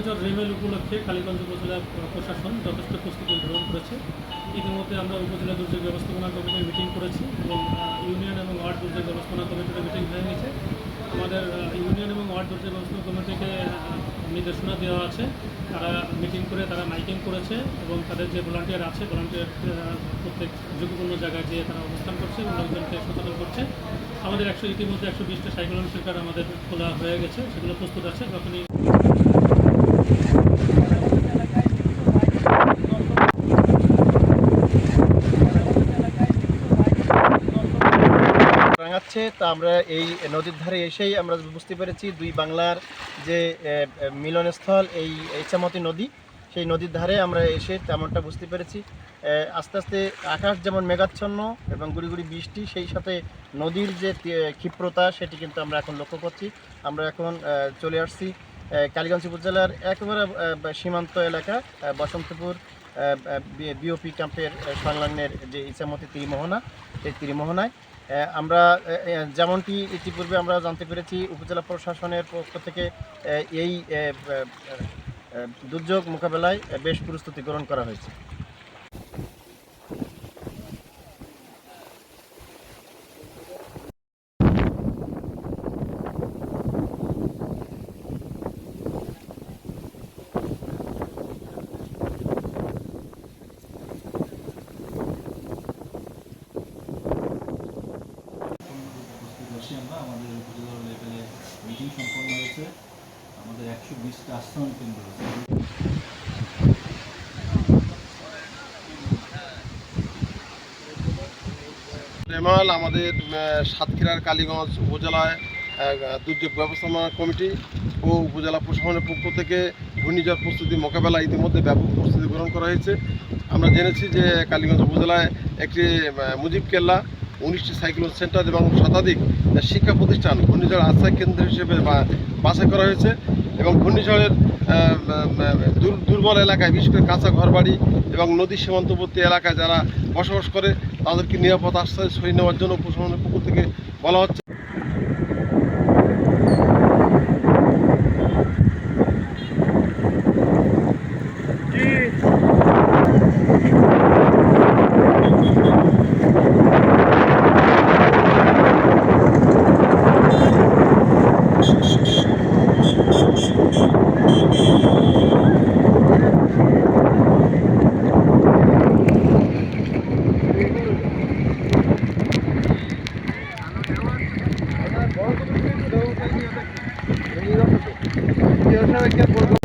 ঘূর্ণিঝড় রেমেল উপলক্ষে কালীগঞ্জ উপজেলা প্রশাসন যথেষ্ট প্রস্তুতি গ্রহণ করেছে। ইতিমধ্যে আমরা উপজেলা দুর্যোগ ব্যবস্থাপনা কমিটির মিটিং করেছি এবং ইউনিয়ন এবং ওয়ার্ড দুর্যোগ ব্যবস্থাপনা কমিটির মিটিং হয়ে গেছে। আমাদের ইউনিয়ন এবং ওয়ার্ড দুর্যোগ ব্যবস্থাপনা কমিটিকে নির্দেশনা দেওয়া আছে। তারা মিটিং করে, তারা মাইকিং করেছে এবং তাদের যে ভলান্টিয়ার আছে, ভলান্টিয়ার প্রত্যেক ঝুঁকিপূর্ণ জায়গায় যেয়ে তারা অবস্থান করছে এবং লোকজনকে সচেতন করছে। আমাদের একশো, ইতিমধ্যে একশো বিশটা সাইক্লোন শিকার আমাদের খোলা হয়ে গেছে। সেগুলো প্রস্তুত আছে। যখনই রাঙাচ্ছে তা আমরা এই নদীর ধারে এসেই আমরা বুঝতে পেরেছি দুই বাংলার যে মিলনস্থল এই ইচ্ছামতি নদী। সেই নদীর ধারে আমরা এসে তেমনটা বুঝতে পেরেছি। আস্তে আস্তে আকাশ যেমন মেঘাচ্ছন্ন এবং গুড়ি গুড়ি বৃষ্টি, সেই সাথে নদীর যে ক্ষিপ্রতা, সেটি কিন্তু আমরা এখন লক্ষ্য করছি। আমরা এখন চলে আসছি কালীগঞ্জ উপজেলার একেবারে সীমান্ত এলাকা বসন্তপুর বিওপি ক্যাম্পের সংলগ্নের যে ইচ্ছামতি ত্রিমোহনা, এই ত্রিমোহনায় আমরা যেমনটি ইতিপূর্বে আমরা জানতে পেরেছি, উপজেলা প্রশাসনের পক্ষ থেকে এই দুর্যোগ মোকাবেলায় বেশ প্রস্তুতি গ্রহণ করা হয়েছে। উপস্থিত আমরা। আমাদের উপজেলা লেভেলে মিটিং সম্পন্ন হয়েছে। আমাদের একশো বিশটা আশ্রয়ণ কেন্দ্র আছে। রেমাল আমাদের সাতক্ষীরার কালীগঞ্জ উপজেলায় দুর্যোগ ব্যবস্থাপনা কমিটি ও উপজেলা প্রশাসনের পক্ষ থেকে ঘূর্ণিঝড় প্রস্তুতি মোকাবেলা ইতিমধ্যে ব্যাপক প্রস্তুতি গ্রহণ করা হয়েছে। আমরা জেনেছি যে কালীগঞ্জ উপজেলায় একটি মুজিব কেল্লা উনিশটি সাইক্লোন সেন্টার এবং শতাধিক শিক্ষা প্রতিষ্ঠান ঘূর্ণিঝড় আশ্রয় কেন্দ্র হিসেবে বাছাই করা হয়েছে এবং ঘূর্ণিঝড়ের দুর্বল এলাকায়, বিশেষ করে কাঁচা ঘরবাড়ি এবং নদী সীমান্তবর্তী এলাকায় যারা বসবাস করে, তাদেরকে নিরাপদ আশ্রয় সরিয়ে নেওয়ার জন্য প্রশাসনের পক্ষ থেকে বলা হচ্ছে। Dios sabe que por